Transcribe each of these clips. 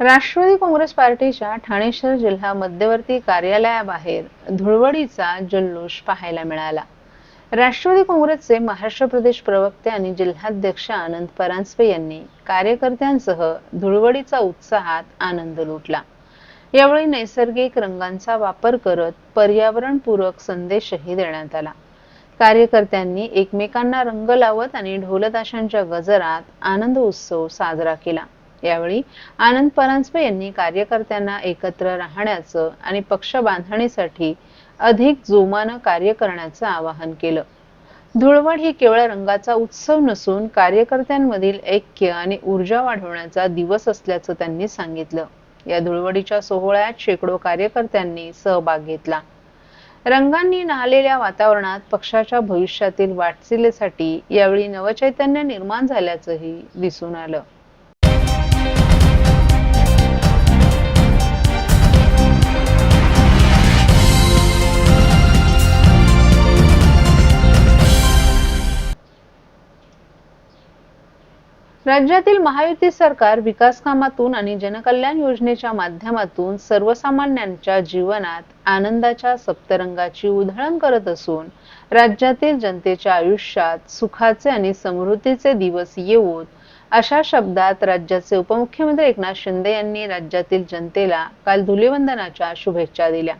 राष्ट्रवादी काँग्रेस पार्टीच्या ठाणे शहर जिल्हा मध्यवर्ती कार्यालयाबाहेर धुळवडीचा जल्लोष पाहायला मिळाला. राष्ट्रवादी काँग्रेसचे महाराष्ट्र प्रदेश प्रवक्ते आणि जिल्हाध्यक्ष आनंद परांजपे यांनी कार्यकर्त्यांसह धुळवडीचा उत्साहात आनंद लुटला. यावेळी नैसर्गिक रंगांचा वापर करत पर्यावरणपूरक संदेशही देण्यात आला. कार्यकर्त्यांनी एकमेकांना रंग लावत आणि ढोलताशांच्या गजरात आनंद उत्सव साजरा केला. यावेळी आनंद परांजपे यांनी कार्यकर्त्यांना एकत्र राहण्याचं आणि पक्ष बांधणीसाठी अधिक जोमानं कार्य करण्याचं आवाहन केलं. धुळवड ही केवळ रंगाचा उत्सव नसून कार्यकर्त्यांमधील ऐक्य आणि ऊर्जा वाढवण्याचा दिवस असल्याचं त्यांनी सांगितलं. या धुळवडीच्या सोहळ्यात शेकडो कार्यकर्त्यांनी सहभाग घेतला. रंगांनी नाहलेल्या वातावरणात पक्षाच्या भविष्यातील वाटचालीसाठी यावेळी नवचैतन्य निर्माण झाल्याचंही दिसून आलं. राज्यातील महायुती सरकार विकास कामातून आणि जनकल्याण योजनेच्या माध्यमातून सर्वसामान्यांच्या जीवनात आनंदाच्या सप्तरंगाची उधळण करत असून राज्यातील जनतेच्या आयुष्यात सुखाचे आणि समृद्धीचे दिवस येवोत अशा शब्दात राज्याचे उपमुख्यमंत्री एकनाथ शिंदे यांनी राज्यातील जनतेला काल धुलीवंदनाच्या शुभेच्छा दिल्या.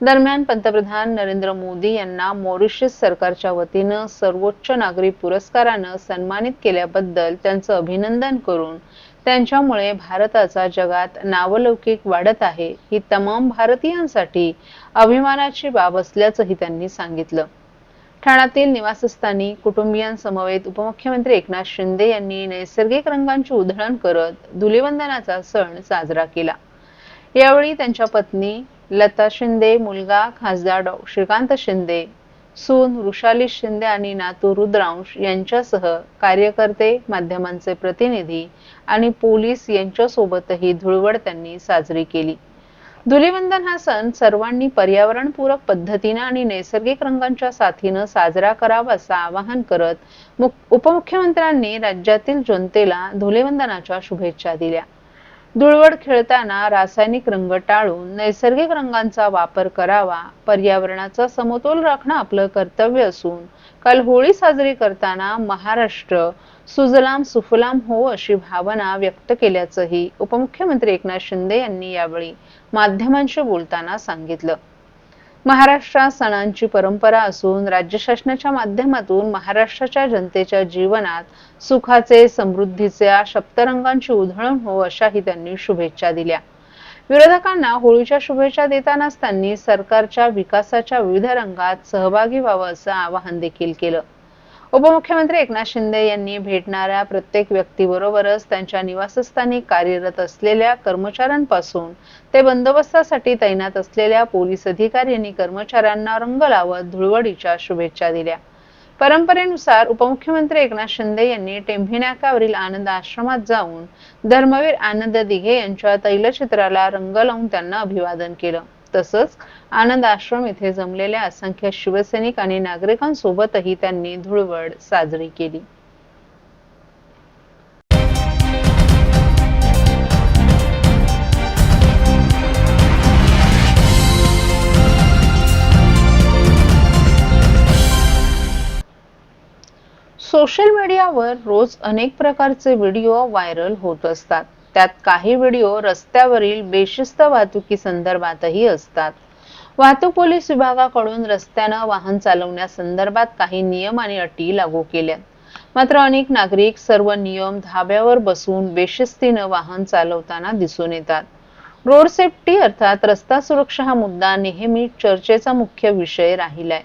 दरम्यान पंतप्रधान नरेंद्र मोदी यांना मॉरिशस सरकारच्या वतीनं सर्वोच्च नागरी पुरस्कारानं सन्मानित केल्याबद्दल त्यांचं अभिनंदन करून त्यांच्यामुळे भारताचा जगात नावलौकिक वाढत आहे ही तमाम भारतीयांसाठी अभिमानाची बाब असल्याचंही त्यांनी सांगितलं. ठाण्यातील निवासस्थानी कुटुंबियांसमवेत उपमुख्यमंत्री एकनाथ शिंदे यांनी नैसर्गिक रंगांची उधळण करत धुलिवंदनाचा सण साजरा केला. यावेळी त्यांच्या पत्नी लता शिंदे मुलगा खासदार डॉ. श्रीकांत शिंदे सून वृषाली शिंदे आणि नातू रुद्रांश यांच्यासह कार्यकर्ते माध्यमांचे प्रतिनिधी आणि पोलीस यांच्यासोबतही धुळवड त्यांनी साजरी केली. धुलिवंदन हा सण सर्वांनी पर्यावरणपूरक पद्धतीनं आणि नैसर्गिक रंगांच्या साथीनं साजरा करावा असं आवाहन करत उपमुख्यमंत्र्यांनी राज्यातील जनतेला धुलिवंदनाच्या शुभेच्छा दिल्या. धुळवड खेळताना रासायनिक रंग टाळून नैसर्गिक रंगांचा वापर करावा पर्यावरणाचा समतोल राखणं आपलं कर्तव्य असून काल होळी साजरी करताना महाराष्ट्र सुजलाम सुफलाम हो अशी भावना व्यक्त केल्याचंही उपमुख्यमंत्री एकनाथ शिंदे यांनी यावेळी माध्यमांशी बोलताना सांगितलं. महाराष्ट्रात सणांची परंपरा असून राज्य शासनाच्या माध्यमातून महाराष्ट्राच्या जनतेच्या जीवनात सुखाचे समृद्धीच्या सप्तरंगांची उधळण हो अशाही त्यांनी शुभेच्छा दिल्या. विरोधकांना होळीच्या शुभेच्छा देतानाच त्यांनी सरकारच्या विकासाच्या विविध रंगात सहभागी व्हावं असं आवाहन देखील केलं. उपमुख्यमंत्री एकनाथ शिंदे यांनी भेटणाऱ्या प्रत्येक व्यक्तीबरोबरच त्यांच्या निवासस्थानी कार्यरत असलेल्या कर्मचाऱ्यांपासून ते बंदोबस्तासाठी तैनात असलेल्या पोलीस अधिकारी यांनी कर्मचाऱ्यांना रंग लावत धुळवडीच्या शुभेच्छा दिल्या. परंपरेनुसार उपमुख्यमंत्री एकनाथ शिंदे यांनी टेंभिनाकावरील आनंद आश्रमात जाऊन धर्मवीर आनंद दिघे यांच्या तैलचित्राला रंग लावून त्यांना अभिवादन केलं. तसंच आनंद आश्रम येथे जमलेल्या असंख्य शिवसैनिक आणि नागरिकांसोबतही त्यांनी धुळवड साजरी केली. सोशल मीडियावर रोज अनेक प्रकारचे व्हिडिओ व्हायरल होत असतात. त्यात काही व्हिडिओ रस्त्यावरील बेशिस्त वाहतुकी संदर्भातही असतात. वाहतूक पोलीस विभागाकडून रस्त्यानं वाहन चालवण्यासंदर्भात काही नियम आणि अटी लागू केल्या. मात्र अनेक नागरिक सर्व नियम धाब्यावर बसून बेशिस्तीनं वाहन चालवताना दिसून येतात. रोड सेफ्टी अर्थात रस्ता सुरक्षा हा मुद्दा नेहमी चर्चेचा मुख्य विषय राहिलाय.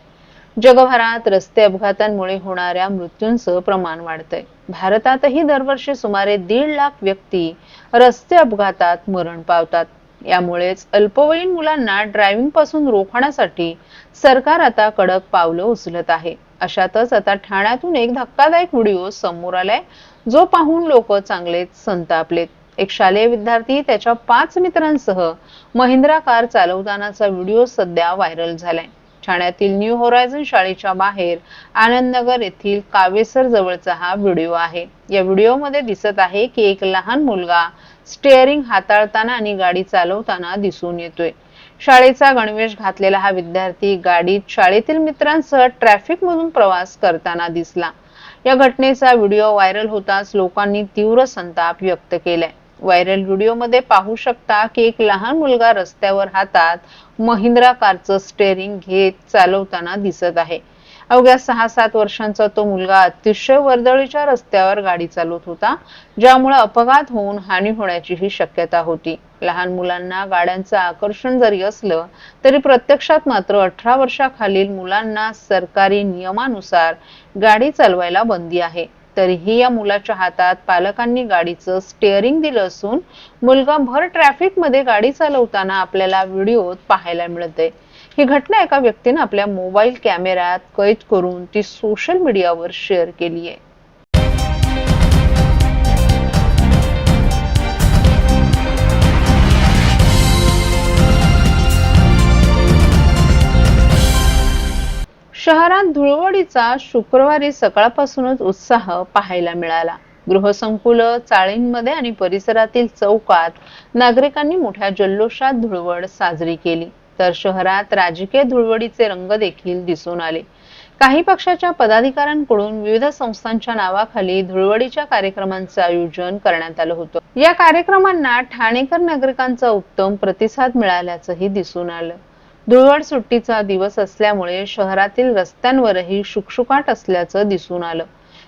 जगभरात रस्ते अपघातांमुळे होणाऱ्या मृत्यूंचं प्रमाण वाढतंय. भारतातही दरवर्षी सुमारे दीड लाख व्यक्ती रस्ते अपघातात मरण पावतात. यामुळेच अल्पवयीन मुलांना ड्रायव्हिंगपासून रोखण्यासाठी सरकार आता कडक पावलं उचलत आहे. अशातच आता ठाण्यातून एक धक्कादायक व्हिडिओ समोर आलाय. जो पाहून लोक चांगलेच संतापलेत. एक शालेय विद्यार्थी त्याच्या पाच मित्रांसह महिंद्रा कार चालवतानाचा व्हिडिओ सध्या व्हायरल झालाय. ठाण्यातील न्यू होरायझन शाळेच्या बाहेर आनंदनगर येथील कावेसर जवळचा हा व्हिडिओ आहे. या व्हिडिओमध्ये दिसत आहे की एक लहान मुलगा स्टेअरिंग हाताळताना आणि गाडी चालवताना दिसून येतोय. शाळेचा गणवेश घातलेला हा विद्यार्थी गाडीत शाळेतील मित्रांसह ट्रॅफिक मधून प्रवास करताना दिसला. या घटनेचा व्हिडिओ व्हायरल होताच लोकांनी तीव्र संताप व्यक्त केलाय. व्हायरल व्हिडिओमध्ये पाहू शकता की एक लहान मुलगा रस्त्यावर हातात महिंद्रा कारचं स्टेअरिंग घेत चालवताना दिसत आहे. अवघ्या सहा सात वर्षांचा तो मुलगा अतिशय वर्दळीच्या रस्त्यावर गाडी चालवत होता ज्यामुळे अपघात होऊन हानी होण्याचीही शक्यता होती. लहान मुलांना गाड्यांचं आकर्षण जरी असलं तरी प्रत्यक्षात मात्र अठरा वर्षाखालील मुलांना सरकारी नियमानुसार गाडी चालवायला बंदी आहे. तरीही या मुलाच्या हातात पालकांनी गाडीचं स्टेअरिंग दिलं असून मुलगा भर ट्रॅफिकमध्ये गाडी चालवताना आपल्याला व्हिडिओत पाहायला मिळते ही घटना एका व्यक्तीने आपल्या मोबाईल कॅमेऱ्यात कैद करून ती सोशल मीडियावर शेअर केली आहे शहरात धुळवडीचा शुक्रवारी सकाळपासूनच उत्साह पाहायला मिळाला. गृहसंकुल चाळींमध्ये आणि परिसरातील चौकात नागरिकांनी मोठ्या जल्लोषात धुळवड साजरी केली. तर शहरात राजकीय धुळवडीचे रंग देखील दिसून आले. काही पक्षाच्या पदाधिकाऱ्यांकडून विविध संस्थांच्या नावाखाली धुळवडीच्या कार्यक्रमांचं आयोजन करण्यात आलं होतं. या कार्यक्रमांना ठाणेकर नागरिकांचा उत्तम प्रतिसाद मिळाल्याचंही दिसून आलं. धुळवड सुट्टीचा दिवस असल्यामुळे शहरातील रस्त्यांवरही शुकशुकाट असल्याचं दिसून आलं.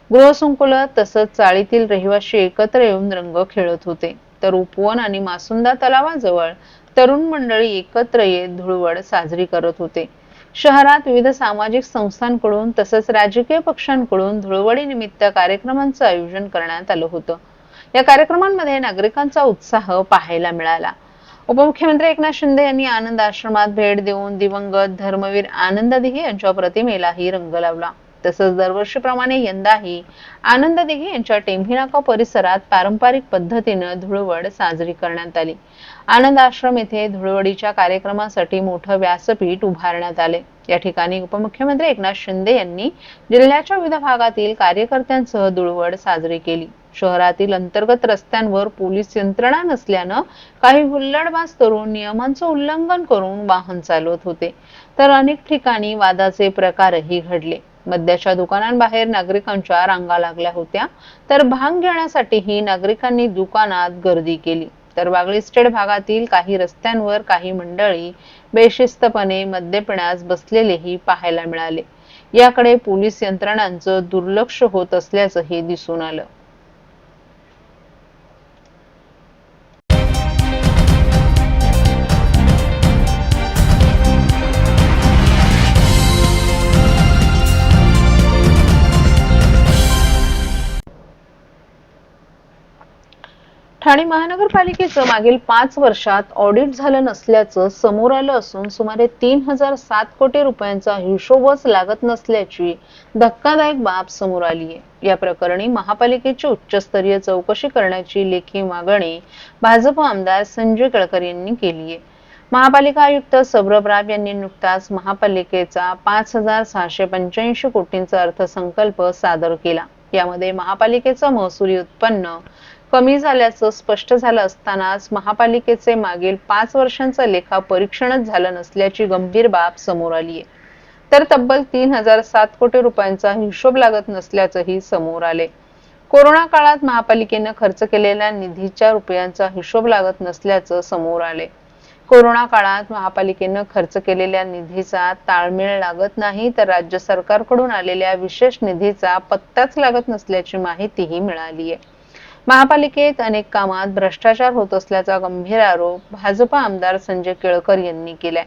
गृहसंकुल तसंच चाळीतील रहिवाशी एकत्र येऊन रंग खेळत होते. तर उपवन आणि मासुंदा तलावाजवळ तरुण मंडळी एकत्र येत धुळवड साजरी करत होते. शहरात विविध सामाजिक संस्थांकडून तसंच राजकीय पक्षांकडून धुळवडी निमित्त कार्यक्रमांचं आयोजन करण्यात आलं होतं. या कार्यक्रमांमध्ये नागरिकांचा उत्साह पाहायला मिळाला. उपमुख्यमंत्री एकनाथ शिंदे यांनी आनंद आश्रमात भेट देऊन दिवंगत धर्मवीर आनंददिघे यांच्या प्रतिमेलाही रंग लावला. तसंच दरवर्षीप्रमाणे यंदाही आनंद दिघे यांच्या टेंभिनाका परिसरात पारंपरिक पद्धतीनं धुळवड साजरी करण्यात आली. आनंद आश्रम येथे धुळवडीच्या कार्यक्रमासाठी मोठं व्यासपीठ उभारण्यात आले. या ठिकाणी उपमुख्यमंत्री एकनाथ शिंदे यांनी जिल्ह्याच्या विविध भागातील कार्यकर्त्यांसह धुळवड साजरी केली. शहरातील अंतर्गत रस्त्यांवर पोलीस यंत्रणा नसल्यानं काही हुल्लडबाज तरुण नियमांचं उल्लंघन करून वाहन चालवत होते. तर अनेक ठिकाणी वादाचे प्रकारही घडले. मद्याच्या दुकानांबाहेर नागरिकांच्या रांगा लागल्या होत्या तर भांग घेण्यासाठीही नागरिकांनी दुकानात गर्दी केली. तर वागळी स्टेट भागातील काही रस्त्यांवर काही मंडळी बेशिस्तपणे मद्य पिण्यास बसलेलेही पाहायला मिळाले. याकडे पोलीस यंत्रणांचं दुर्लक्ष होत असल्याचंही दिसून आलं. ठाणे महानगरपालिकेचं मागील पाच वर्षात ऑडिट झालं नसल्याचं समोर आलं असून सुमारे तीन हजार सात कोटी रुपयांचा हिशोबच लागत नसल्याची धक्कादायक बाब समोर आली आहे. या प्रकरणी महापालिकेची उच्चस्तरीय चौकशी करण्याची लेखी मागणी भाजप आमदार संजय केळकर यांनी केली आहे. महापालिका आयुक्त सौरभ राव यांनी नुकताच महापालिकेचा पाच हजार सहाशे पंच्याऐंशी कोटींचा अर्थसंकल्प सादर केला. यामध्ये महापालिकेचं महसुली उत्पन्न कमी झाल्याचं स्पष्ट झालं असतानाच महापालिकेचे मागील पाच वर्षांचं लेखा परीक्षणच झालं नसल्याची गंभीर बाब समोर आली आहे. तर तब्बल तीन हजार सात कोटी रुपयांचा हिशोब लागत नसल्याचंही समोर आले. कोरोना काळात महापालिकेनं खर्च केलेल्या निधीच्या रुपयांचा हिशोब लागत नसल्याचं समोर आले. कोरोना काळात महापालिकेनं खर्च केलेल्या निधीचा ताळमेळ लागत नाही तर राज्य सरकारकडून आलेल्या विशेष निधीचा पत्ताच लागत नसल्याची माहितीही मिळाली आहे. महापालिकेत अनेक कामात भ्रष्टाचार होत असल्याचा गंभीर आरोप भाजपा आमदार संजय केळकर यांनी केलाय.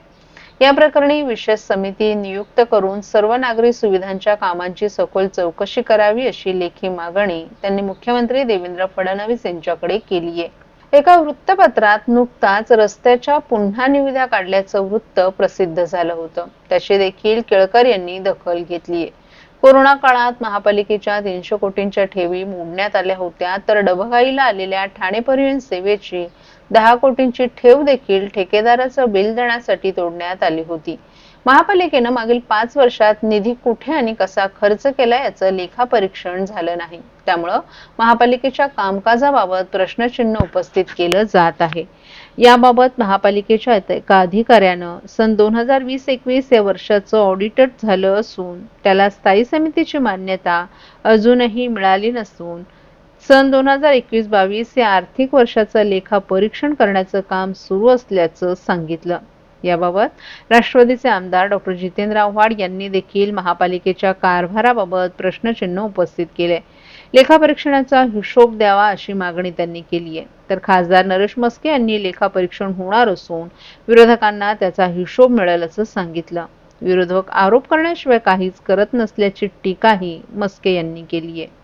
या प्रकरणी विशेष समिती नियुक्त करून सर्व नागरी सुविधांच्या कामांची सखोल चौकशी करावी अशी लेखी मागणी त्यांनी मुख्यमंत्री देवेंद्र फडणवीस यांच्याकडे केली आहे. एका वृत्तपत्रात नुकताच रस्त्याच्या पुन्हा निविदा काढल्याचं वृत्त प्रसिद्ध झालं होतं. त्याची देखील केळकर यांनी दखल घेतली आहे. कोरोना काळात महापालिकेच्या तीनशे कोटींच्या ठेवी मोडण्यात आल्या होत्या तर डबघाईला आलेल्या ठाणे परिवहन सेवेची दहा कोटींची ठेव देखील ठेकेदाराचं बिल देण्यासाठी तोडण्यात आली होती. महापालिकेनं मागील पाच वर्षात निधी कुठे आणि कसा खर्च केला याचं लेखापरीक्षण झालं नाही. त्यामुळं महापालिकेच्या कामकाजाबाबत प्रश्नचिन्ह उपस्थित केलं जात आहे. याबाबत महापालिकेच्या एका अधिकाऱ्यानं सन दोन हजार वीस एकवीस या वर्षाचं ऑडिटर झालं असून त्याला स्थायी समितीची मान्यता अजूनही मिळाली नसून सन दोन हजार एकवीस बावीस या आर्थिक वर्षाचं लेखा परीक्षण करण्याचं काम सुरू असल्याचं सांगितलं. याबाबत राष्ट्रवादीचे आमदार डॉक्टर जितेंद्र आव्हाड यांनी देखील महापालिकेच्या कारभाराबाबत प्रश्नचिन्ह उपस्थित केले. लेखापरीक्षणाचा हिशोब द्यावा अशी मागणी त्यांनी केली आहे. तर खासदार नरेश मस्के यांनी लेखापरीक्षण होणार असून विरोधकांना त्याचा हिशोब मिळेल असं सांगितलं. विरोधक आरोप करण्याशिवाय काहीच करत नसल्याची टीकाही मस्के यांनी केली आहे.